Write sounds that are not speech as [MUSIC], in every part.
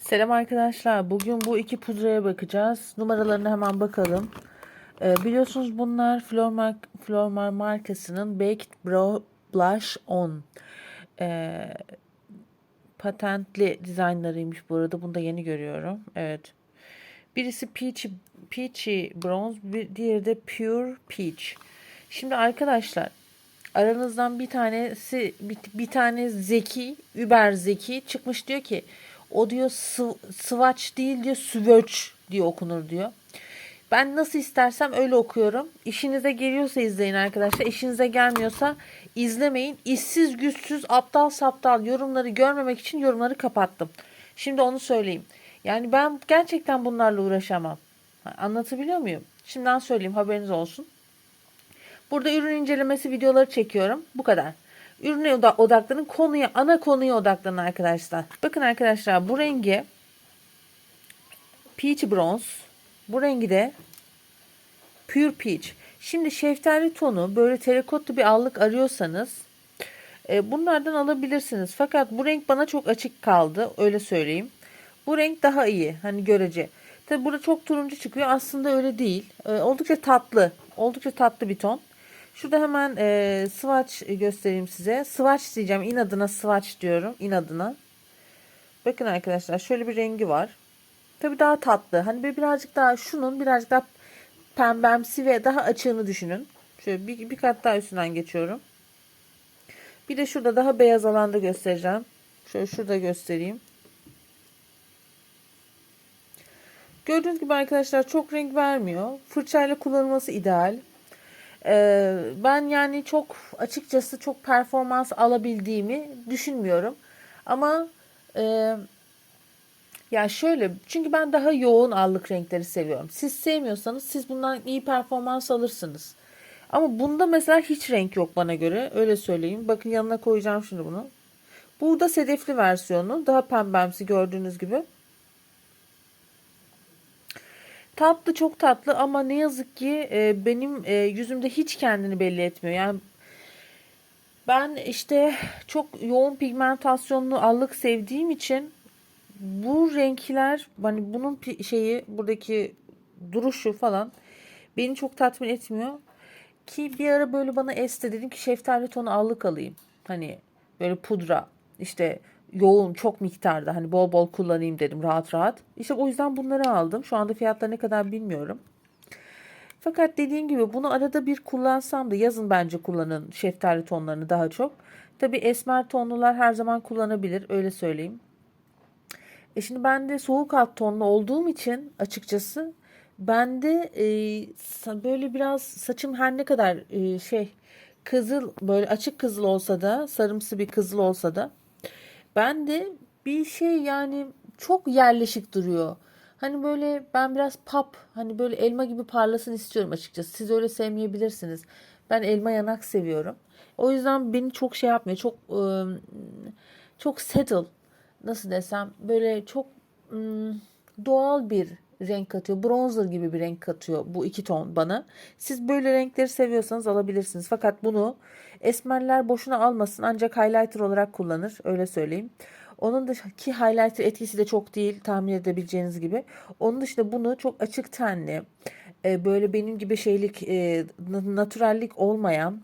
Selam arkadaşlar. Bugün bu iki pudraya bakacağız. Numaralarına hemen bakalım. Ee, biliyorsunuz bunlar Flormar, Flormar markasının Baked Brow Blush On. Ee, patentli dizaynlarıymış bu arada. Bunu da yeni görüyorum. Evet. Birisi Peachy, Peachy Bronze, bir diğeri de Pure Peach. Şimdi arkadaşlar aranızdan bir tanesi bir, bir tane zeki, über zeki çıkmış diyor ki o diyor sı- değil diyor swatch diye okunur diyor. Ben nasıl istersem öyle okuyorum. İşinize geliyorsa izleyin arkadaşlar. İşinize gelmiyorsa izlemeyin. İşsiz, güçsüz, aptal saptal yorumları görmemek için yorumları kapattım. Şimdi onu söyleyeyim. Yani ben gerçekten bunlarla uğraşamam. Anlatabiliyor muyum? Şimdiden söyleyeyim haberiniz olsun. Burada ürün incelemesi videoları çekiyorum. Bu kadar. Ürüne oda- odaklanın. Konuya, ana konuya odaklanın arkadaşlar. Bakın arkadaşlar bu rengi Peach Bronze. Bu rengi de Pure Peach. Şimdi şeftali tonu böyle terakotlu bir allık arıyorsanız e, bunlardan alabilirsiniz. Fakat bu renk bana çok açık kaldı. Öyle söyleyeyim. Bu renk daha iyi. Hani görece. Tabi burada çok turuncu çıkıyor. Aslında öyle değil. E, oldukça tatlı. Oldukça tatlı bir ton. Şurada hemen e, swatch göstereyim size. Swatch diyeceğim. İnadına swatch diyorum. İnadına. Bakın arkadaşlar şöyle bir rengi var. Tabi daha tatlı. Hani böyle birazcık daha şunun birazcık daha pembemsi ve daha açığını düşünün. Şöyle bir, bir kat daha üstünden geçiyorum. Bir de şurada daha beyaz alanda göstereceğim. Şöyle şurada göstereyim. Gördüğünüz gibi arkadaşlar çok renk vermiyor. Fırçayla kullanılması ideal. Ee, ben yani çok açıkçası çok performans alabildiğimi düşünmüyorum. Ama e, ya şöyle çünkü ben daha yoğun allık renkleri seviyorum. Siz sevmiyorsanız siz bundan iyi performans alırsınız. Ama bunda mesela hiç renk yok bana göre. Öyle söyleyeyim. Bakın yanına koyacağım şimdi bunu. Burada sedefli versiyonu. Daha pembemsi gördüğünüz gibi. Tatlı çok tatlı ama ne yazık ki e, benim e, yüzümde hiç kendini belli etmiyor. Yani ben işte çok yoğun pigmentasyonlu allık sevdiğim için bu renkler hani bunun şeyi buradaki duruşu falan beni çok tatmin etmiyor. Ki bir ara böyle bana esti dedim ki şeftali tonu allık alayım. Hani böyle pudra işte yoğun çok miktarda hani bol bol kullanayım dedim rahat rahat. İşte o yüzden bunları aldım. Şu anda fiyatları ne kadar bilmiyorum. Fakat dediğim gibi bunu arada bir kullansam da yazın bence kullanın şeftali tonlarını daha çok. Tabi esmer tonlular her zaman kullanabilir öyle söyleyeyim. E şimdi ben de soğuk alt tonlu olduğum için açıkçası ben de e, böyle biraz saçım her ne kadar e, şey kızıl böyle açık kızıl olsa da sarımsı bir kızıl olsa da ben de bir şey yani çok yerleşik duruyor. Hani böyle ben biraz pap hani böyle elma gibi parlasın istiyorum açıkçası. Siz öyle sevmeyebilirsiniz. Ben elma yanak seviyorum. O yüzden beni çok şey yapmıyor. Çok ıı, çok settle nasıl desem böyle çok ım, doğal bir renk katıyor. Bronzer gibi bir renk katıyor bu iki ton bana. Siz böyle renkleri seviyorsanız alabilirsiniz. Fakat bunu esmerler boşuna almasın ancak highlighter olarak kullanır. Öyle söyleyeyim. Onun dışındaki highlighter etkisi de çok değil tahmin edebileceğiniz gibi. Onun dışında bunu çok açık tenli e, böyle benim gibi şeylik e, na- naturallik olmayan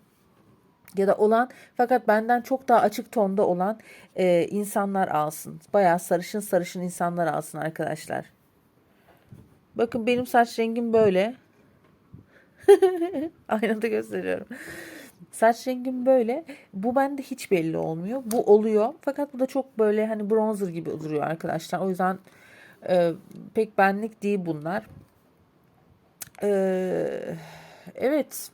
ya da olan fakat benden çok daha açık tonda olan e, insanlar alsın. Bayağı sarışın sarışın insanlar alsın arkadaşlar. Bakın benim saç rengim böyle. [LAUGHS] Aynada gösteriyorum. Saç rengim böyle. Bu bende hiç belli olmuyor. Bu oluyor. Fakat bu da çok böyle hani bronzer gibi duruyor arkadaşlar. O yüzden e, pek benlik değil bunlar. E, evet.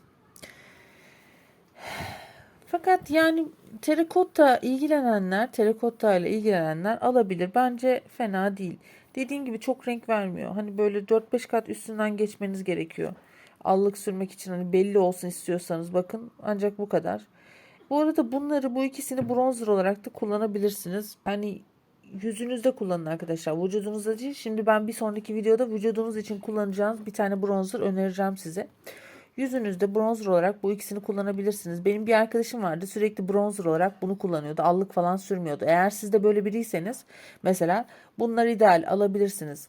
Fakat yani terikotta ilgilenenler, terikotta ile ilgilenenler alabilir. Bence fena değil. Dediğim gibi çok renk vermiyor. Hani böyle 4-5 kat üstünden geçmeniz gerekiyor. Allık sürmek için hani belli olsun istiyorsanız bakın ancak bu kadar. Bu arada bunları bu ikisini bronzer olarak da kullanabilirsiniz. Hani yüzünüzde kullanın arkadaşlar. Vücudunuzda değil. Şimdi ben bir sonraki videoda vücudunuz için kullanacağınız bir tane bronzer önereceğim size. Yüzünüzde bronzer olarak bu ikisini kullanabilirsiniz. Benim bir arkadaşım vardı sürekli bronzer olarak bunu kullanıyordu. Allık falan sürmüyordu. Eğer siz de böyle biriyseniz mesela bunlar ideal alabilirsiniz.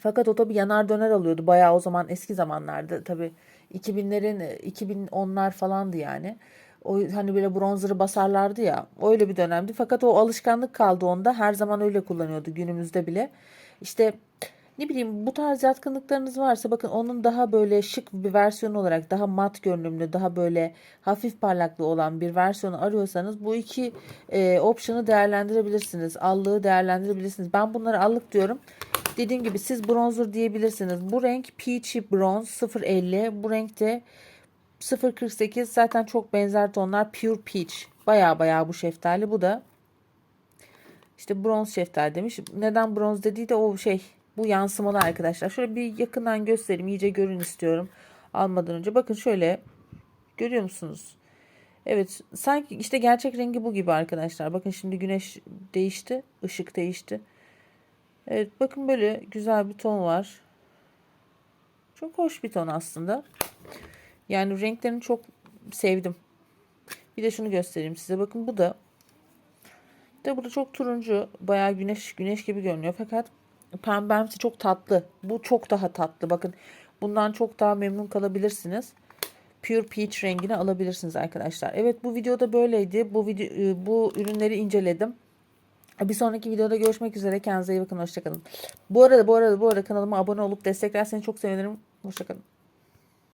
Fakat o tabii yanar döner alıyordu. Bayağı o zaman eski zamanlarda tabii 2000'lerin 2010'lar falandı yani. O hani böyle bronzer'ı basarlardı ya. Öyle bir dönemdi. Fakat o alışkanlık kaldı onda. Her zaman öyle kullanıyordu günümüzde bile. İşte ne bileyim bu tarz yatkınlıklarınız varsa bakın onun daha böyle şık bir versiyonu olarak daha mat görünümlü, daha böyle hafif parlaklığı olan bir versiyonu arıyorsanız bu iki e, option'ı değerlendirebilirsiniz. Allığı değerlendirebilirsiniz. Ben bunları allık diyorum. Dediğim gibi siz bronzer diyebilirsiniz. Bu renk Peachy Bronze 050. Bu renkte 048 zaten çok benzer tonlar. Pure Peach. Baya baya bu şeftali. Bu da işte bronz şeftali demiş. Neden bronz dediği de o şey bu yansımalı arkadaşlar. Şöyle bir yakından göstereyim. iyice görün istiyorum. Almadan önce. Bakın şöyle. Görüyor musunuz? Evet. Sanki işte gerçek rengi bu gibi arkadaşlar. Bakın şimdi güneş değişti. ışık değişti. Evet bakın böyle güzel bir ton var. Çok hoş bir ton aslında. Yani renklerini çok sevdim. Bir de şunu göstereyim size. Bakın bu da de bu da çok turuncu. Bayağı güneş güneş gibi görünüyor. Fakat pembemsi çok tatlı. Bu çok daha tatlı. Bakın bundan çok daha memnun kalabilirsiniz. Pure Peach rengini alabilirsiniz arkadaşlar. Evet bu videoda böyleydi. Bu video bu ürünleri inceledim. Bir sonraki videoda görüşmek üzere. Kendinize iyi bakın. Hoşçakalın. Bu arada bu arada bu arada kanalıma abone olup desteklerseniz çok sevinirim. Hoşçakalın.